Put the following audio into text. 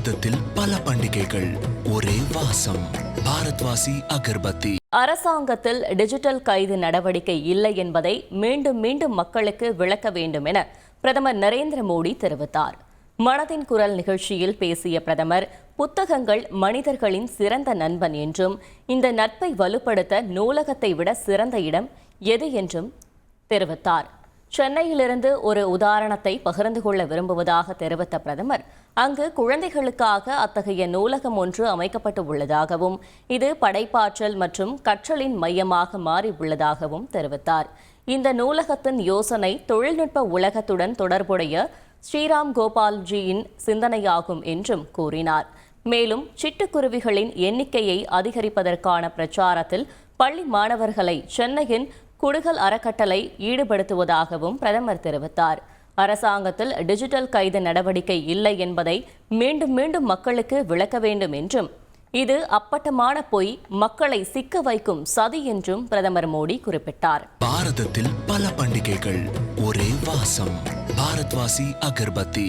பாரதத்தில் பல பண்டிகைகள். ஒரே வாசம். பாரத்வாசி அகர்பத்தி. அரசாங்கத்தில் டிஜிட்டல் கைது நடவடிக்கை இல்லை என்பதை மீண்டும் மீண்டும் மக்களுக்கு விளக்க வேண்டும் என பிரதமர் நரேந்திர மோடி தெரிவித்தார். மனதின் குரல் நிகழ்ச்சியில் பேசிய பிரதமர் புத்தகங்கள் மனிதர்களின் சிறந்த நண்பன் என்றும் இந்த நட்பை வலுப்படுத்த நூலகத்தை விட சிறந்த இடம் எது என்றும் தெரிவித்தார். சென்னையிலிருந்து ஒரு உதாரணத்தை பகிர்ந்து கொள்ள விரும்புவதாக தெரிவித்த பிரதமர் அங்கு குழந்தைகளுக்காக அத்தகைய நூலகம் ஒன்று அமைக்கப்பட்டு உள்ளதாகவும் இது படைப்பாற்றல் மற்றும் கற்றலின் மையமாக மாறி உள்ளதாகவும் தெரிவித்தார். இந்த நூலகத்தின் யோசனை தொழில்நுட்ப உலகத்துடன் தொடர்புடைய ஸ்ரீராம் கோபால்ஜியின் சிந்தனையாகும் என்றும் கூறினார். மேலும் சிட்டுக்குருவிகளின் எண்ணிக்கையை அதிகரிப்பதற்கான பிரச்சாரத்தில் பள்ளி மாணவர்களை சென்னையின் குடுகல் அறக்கட்டளை ஈடுபடுத்துவதாகவும் பிரதமர் தெரிவித்தார். அரசாங்கத்தில் டிஜிட்டல் கைது நடவடிக்கை இல்லை என்பதை மீண்டும் மீண்டும் மக்களுக்கு விளக்க வேண்டும் என்றும் இது அப்பட்டமான பொய் மக்களை சிக்க வைக்கும் சதி என்றும் பிரதமர் மோடி குறிப்பிட்டார். பாரதத்தில் பல பண்டிகைகள் ஒரே வாசம். பாரத்வாசி அகர்பத்தி.